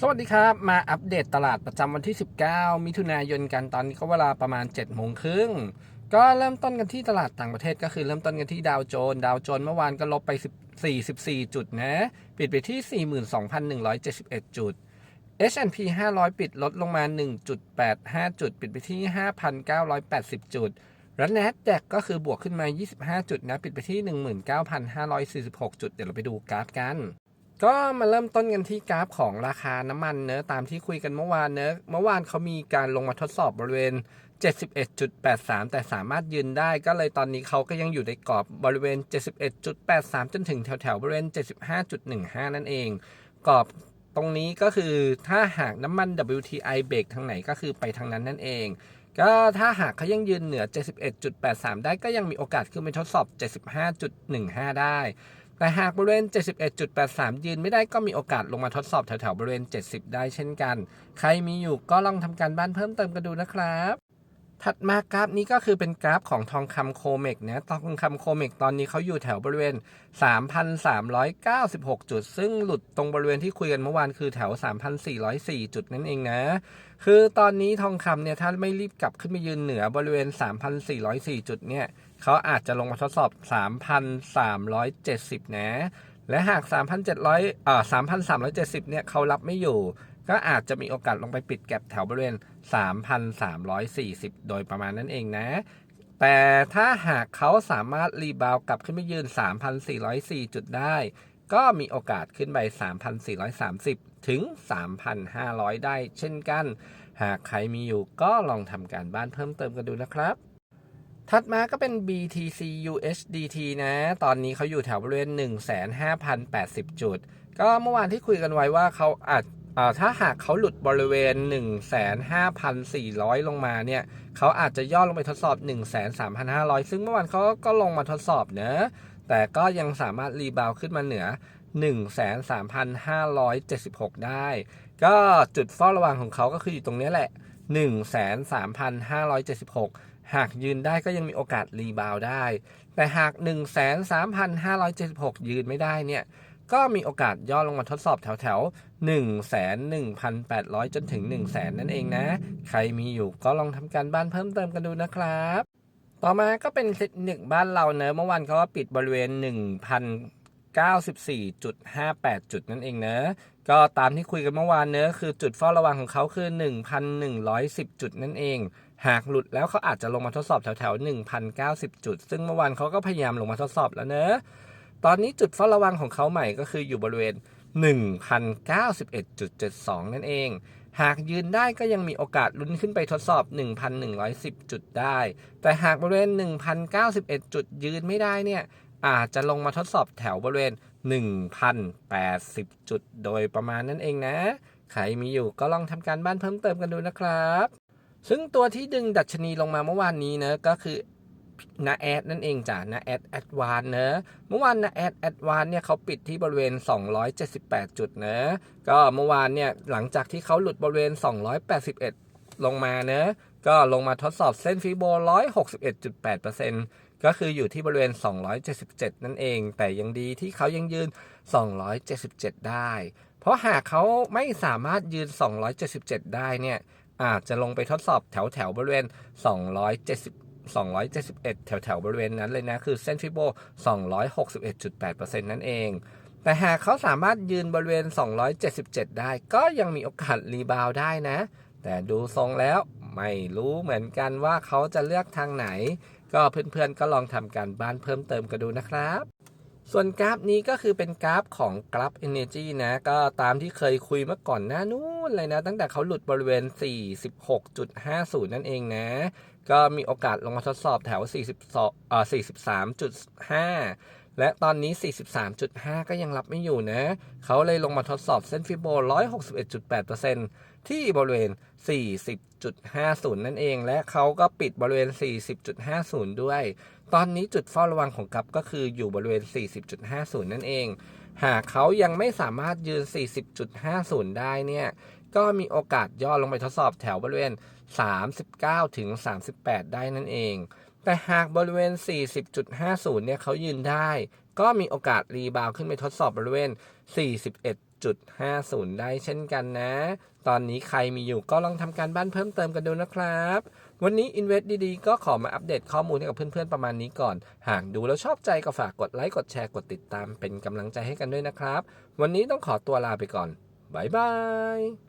สวัสดีครับ มาอัปเดตตลาดประจำวันที่ 19 มิถุนายนกันตอนนี้ก็เวลาประมาณ7โมงครึ่งก็เริ่มต้นกันที่ตลาดต่างประเทศก็คือเริ่มต้นกันที่ดาวโจนส์ดาวโจนส์เมื่อวานก็ลบไป 44 จุดนะ ปิดไปที่ 42,171 จุด H&P 500 ปิดลดลงมา 1.85 จุด ปิดไปที่ 5,980 จุดรันแนดแดกก็คือบวกขึ้นมา 25 จุดนะ ปิดไปที่ 19,546 จุด เดี๋ยวเราไปดูกราฟกัน ก็มาเริ่มต้นกันที่กราฟของราคาน้ำมันเนอะตามที่คุยกันเมื่อวานเนอะเมื่อวานเขามีการลงมาทดสอบบริเวณ 71.83 แต่สามารถยืนได้ก็เลยตอนนี้เขาก็ยังอยู่ในกรอบบริเวณ 71.83 จนถึงแถวแถวๆบริเวณ 75.15 นั่นเอง กรอบตรงนี้ก็คือถ้าหากน้ำมัน WTI เบรกทางไหนก็คือไปทางนั้นนั่นเองก็ถ้าหากเขายังยืนเหนือ 71.83 ได้ก็ยังมีโอกาสขึ้นไปทดสอบ 75.15 ได้ แต่หากบริเวณ 71.83 ยืนไม่ได้ก็มีโอกาสลงมาทดสอบแถวๆบริเวณ 70 ได้เช่นกัน ใครมีอยู่ก็ลองทำการบ้านเพิ่มเติมกันดูนะครับถัดมากราฟนี้ก็คือเป็นกราฟของทองคำโคเมกนะทองคำโคเมกตอนนี้เขาอยู่แถวบริเวณ 3,396 จุด ซึ่งหลุดตรงบริเวณที่คุยกันเมื่อวานคือแถว 3,404 จุดนั่นเองนะ คือตอนนี้ทองคำเนี่ยถ้าไม่รีบกลับขึ้นไปยืนเหนือบริเวณ 3,404 จุดเนี่ย เขาอาจจะลงมาทดสอบ 3,370 นะ และหาก 3,700อ่า3,370 เนี่ยเขารับไม่อยู่ ก็อาจจะมีโอกาสลงไปปิดแก็บแถวบริเวณ 3,340 โดยประมาณนั้นเองนะ แต่ถ้าหากเขาสามารถรีบาวกลับขึ้นไปยืน 3,404 จุดได้ ก็มีโอกาสขึ้นไป 3,430 ถึง 3,500 ได้เช่นกัน หากใครมีอยู่ก็ลองทำการบ้านเพิ่มเติมกันดูนะครับ ถัดมาก็เป็น BTC USDT นะ ตอนนี้เขาอยู่แถวบริเวณ 1,5,080 จุด ก็เมื่อวานที่คุยกันไว้ว่าเขาอาจถ้าหากเขาหลุดบริเวณ 15,400 ลงมาเนี่ย เขาอาจจะย่อลงไปทดสอบ 13,500 ซึ่งเมื่อวานเขาก็ลงมาทดสอบเนะ แต่ก็ยังสามารถรีบาวขึ้นมาเหนือ 13,576 ได้ ก็จุดเฝ้าระวังของเขาก็คืออยู่ตรงนี้แหละ 13,576 หากยืนได้ก็ยังมีโอกาสรีบาวได้ แต่หาก 13,576 ยืนไม่ได้เนี่ย ก็มีโอกาสย่อลงมาทดสอบแถวแถว11,800 จนถึง 100,000 นั่นเองนะ ใครมีอยู่ก็ลองทำการบ้านเพิ่มเติมกันดูนะครับ ต่อมาก็เป็นเทคนิคบ้านเราเนอะเมื่อวานเขาก็ปิดบริเวณ 94.58 จุดนั่นเองเนอะก็ตามที่คุยกันเมื่อวานเนอะคือจุดเฝ้าระวังของเขาคือ 1,110 จุดนั่นเอง หากหลุดแล้วเขาอาจจะลงมาทดสอบแถวแถว1,090 จุด ซึ่งเมื่อวานเขาก็พยายามลงมาทดสอบแล้วเนอะตอนนี้จุดเฝ้าระวังของเขาใหม่ก็คืออยู่บริเวณ 1,091.72 นั่นเอง หากยืนได้ก็ยังมีโอกาสลุ้นขึ้นไปทดสอบ 1,110 จุดได้ แต่หากบริเวณ 1,091 จุดยืนไม่ได้เนี่ย อาจจะลงมาทดสอบแถวบริเวณ 1,080 จุดโดยประมาณนั้นเองนะ ใครมีอยู่ก็ลองทำการบ้านเพิ่มเติมกันดูนะครับ ซึ่งตัวที่ดึงดัชนีลงมาเมื่อวานนี้เนะก็คือนาแอดนั่นเองจ้ะนาแอดแอดวานเนอะเมื่อวานนาแอดแอดวานเนี่ยเขาปิดที่บริเวณ 278 จุดเนอะก็เมื่อวานเนี่ยหลังจากที่เขาหลุดบริเวณ 281 ลงมาเนอะ ก็ลงมาทดสอบเส้นฟีโบ 161.8%ก็คืออยู่ที่บริเวณ 277 นั่นเอง แต่ยังดีที่เขายังยืน 277 ได้ เพราะหากเขาไม่สามารถยืน 277 ได้เนี่ยอาจจะลงไปทดสอบแถวแถวบริเวณ 270 271 แถวแถวบริเวณนั้นเลยนะ คือเส้นฟิโบ 261.8%นั่นเอง แต่หากเขาสามารถยืนบริเวณ 277 ได้ ก็ยังมีโอกาสรีบาวได้นะ แต่ดูทรงแล้ว ไม่รู้เหมือนกันว่าเขาจะเลือกทางไหน ก็เพื่อนๆก็ลองทำการบ้านเพิ่มเติมกันดูนะครับ ส่วนกราฟนี้ก็คือเป็นกราฟของกราฟ Energy นะ ก็ตามที่เคยคุยเมื่อก่อนหน้านู้นเลยนะ ตั้งแต่เขาหลุดบริเวณ 46.50 นั่นเองนะ ก็มีโอกาสลงมาทดสอบแถว 42เอ่อ43.5 และตอนนี้ 43.5 ก็ยังรับไม่อยู่นะ เขาเลยลงมาทดสอบเส้นฟิโบ 161.8%ที่บริเวณ 40.50 นั่นเอง และเขาก็ปิดบริเวณ 40.50 ด้วย ตอนนี้จุดเฝ้าระวังของกัปก็คืออยู่บริเวณ 40.50 นั่นเอง หากเขายังไม่สามารถยืน 40.50 ได้เนี่ย ก็มีโอกาสย่อลงไปทดสอบแถวบริเวณ 39-38 ได้นั่นเอง แต่หากบริเวณ 40.50 เนี่ยเขายืนได้ ก็มีโอกาสรีบาวขึ้นไปทดสอบบริเวณ 41.50 ได้เช่นกันนะ ตอนนี้ใครมีอยู่ก็ลองทำการบ้านเพิ่มเติมกันดูนะครับ วันนี้ Invest ดีๆ ก็ขอมาอัปเดตข้อมูลให้กับเพื่อนๆ ประมาณนี้ก่อน หากดูแล้วชอบใจก็ฝากกดไลค์ กดแชร์ กดติดตามเป็นกำลังใจให้กันด้วยนะครับ วันนี้ต้องขอตัวลาไปก่อน บ๊ายบาย